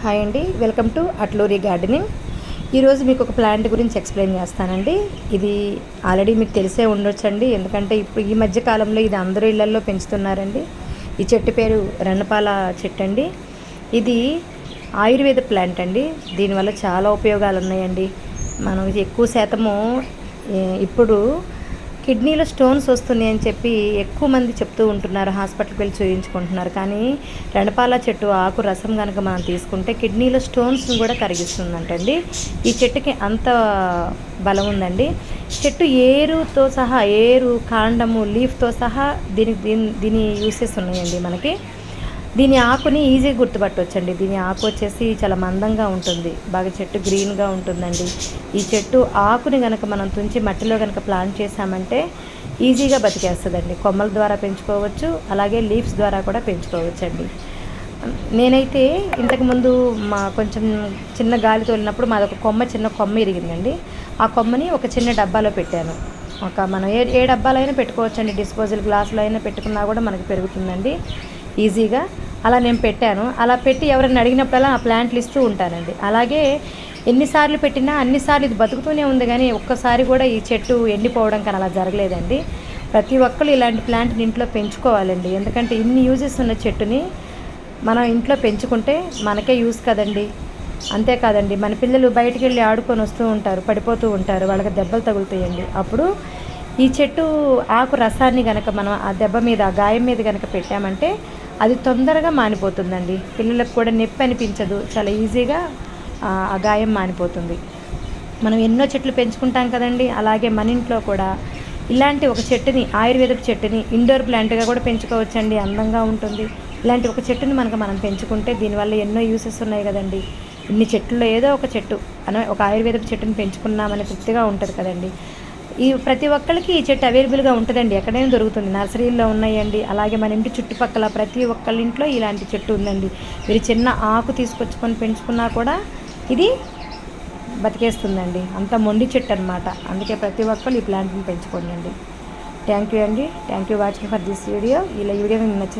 Hi అండి welcome to Atluri gardening. ఈరోజు మీకు ఒక ప్లాంట్ గురించి ఎక్స్ప్లెయిన్ చేస్తానండి. ఇది ఆల్రెడీ మీకు తెలిసే ఉండొచ్చండి ఎందుకంటే ఇప్పుడు ఈ మధ్య కాలంలో ఇది అందరూ ఇళ్ళల్లో పెంచుతున్నారండి. ఈ చెట్టు పేరు రన్నపాల చెట్టు అండి. ఇది ఆయుర్వేద ప్లాంట్ అండి దీనివల్ల చాలా ఉపయోగాలు ఉన్నాయండి. మనం ఇది ఎక్కువ శాతము ఇప్పుడు కిడ్నీలో స్టోన్స్ వస్తున్నాయి అని చెప్పి ఎక్కువ మంది చెప్తూ ఉంటున్నారు. హాస్పిటల్కి వెళ్ళి చూయించుకుంటున్నారు. కానీ రణపాల చెట్టు ఆకు రసం కనుక మనం తీసుకుంటే కిడ్నీలో స్టోన్స్ని కూడా కరిగిస్తుందంటండి. ఈ చెట్టుకి అంత బలం ఉందండి. చెట్టు ఏరుతో సహా ఏరు కాండము లీఫ్తో సహా దీనికి దీని దీని యూసెస్ ఉన్నాయండి మనకి. దీని ఆకుని ఈజీగా గుర్తుపట్టవచ్చండి దీని ఆకు వచ్చేసి చాలా మందంగా ఉంటుంది. బాగా చెట్టు గ్రీన్గా ఉంటుందండి. ఈ చెట్టు ఆకుని కనుక మనం తుంచి మట్టిలో కనుక ప్లాంట్ చేసామంటే ఈజీగా బతికేస్తుందండి. కొమ్మల ద్వారా పెంచుకోవచ్చు అలాగే లీవ్స్ ద్వారా కూడా పెంచుకోవచ్చండి. నేనైతే ఇంతకుముందు మా కొంచెం చిన్న గాలి తోలినప్పుడు మాది ఒక కొమ్మ చిన్న కొమ్మ ఇరిగిందండి. ఆ కొమ్మని ఒక చిన్న డబ్బాలో పెట్టాను. ఒక మనం ఏ ఏ డబ్బాలైనా పెట్టుకోవచ్చండి. డిస్పోజల్ గ్లాసులో అయినా పెట్టుకున్నా కూడా మనకు పెరుగుతుందండి. ఈజీగా అలా నేను పెట్టాను. అలా పెట్టి ఎవరైనా అడిగినప్పుడల్లా ఆ ప్లాంట్లు ఇస్తూ ఉంటానండి. అలాగే ఎన్నిసార్లు పెట్టినా అన్నిసార్లు ఇది బతుకుతూనే ఉంది కానీ ఒక్కసారి కూడా ఈ చెట్టు ఎండిపోవడం కానీ అలా జరగలేదండి. ప్రతి ఒక్కరు ఇలాంటి ప్లాంట్ని ఇంట్లో పెంచుకోవాలండి. ఎందుకంటే ఇన్ని యూజెస్ ఉన్న చెట్టుని మనం ఇంట్లో పెంచుకుంటే మనకే యూస్ కదండి. అంతేకాదండి మన పిల్లలు బయటికి వెళ్ళి ఆడుకొని వస్తూ ఉంటారు పడిపోతూ ఉంటారు వాళ్ళకి దెబ్బలు తగులుతాయండి. అప్పుడు ఈ చెట్టు ఆకు రసాన్ని కనుక మనం ఆ దెబ్బ మీద ఆ గాయం మీద కనుక పెట్టామంటే అది తొందరగా మానిపోతుందండి. పిల్లలకు కూడా నొప్పి అనిపించదు. చాలా ఈజీగా ఆ గాయం మానిపోతుంది. మనం ఎన్నో చెట్లు పెంచుకుంటాం కదండి. అలాగే మన ఇంట్లో కూడా ఇలాంటి ఒక చెట్టుని ఆయుర్వేదపు చెట్టుని ఇండోర్ ప్లాంట్గా కూడా పెంచుకోవచ్చండి. అందంగా ఉంటుంది. ఇలాంటి ఒక చెట్టుని మనకు మనం పెంచుకుంటే దీనివల్ల ఎన్నో యూసెస్ ఉన్నాయి కదండి. ఇన్ని చెట్లలో ఏదో ఒక చెట్టు అన ఒక ఆయుర్వేదపు చెట్టుని పెంచుకున్నామనే తృప్తిగా ఉంటుంది కదండి. ఈ ప్రతి ఒక్కరికి ఈ చెట్టు అవైలబుల్గా ఉంటుందండి. ఎక్కడైనా దొరుకుతుంది. నర్సరీల్లో ఉన్నాయండి. అలాగే మన ఇంటి చుట్టుపక్కల ప్రతి ఒక్కళ్ళ ఇంట్లో ఇలాంటి చెట్టు ఉందండి. మీరు చిన్న ఆకు తీసుకొచ్చుకొని పెంచుకున్నా కూడా ఇది బతికేస్తుందండి. అంత మొండి చెట్టు అనమాట అందుకే ప్రతి ఒక్కరు ఈ ప్లాంట్ని పెంచుకోండి థ్యాంక్ యూ అండి. Thank you watching for this video ఇలా వీడియో మీకు నచ్చింది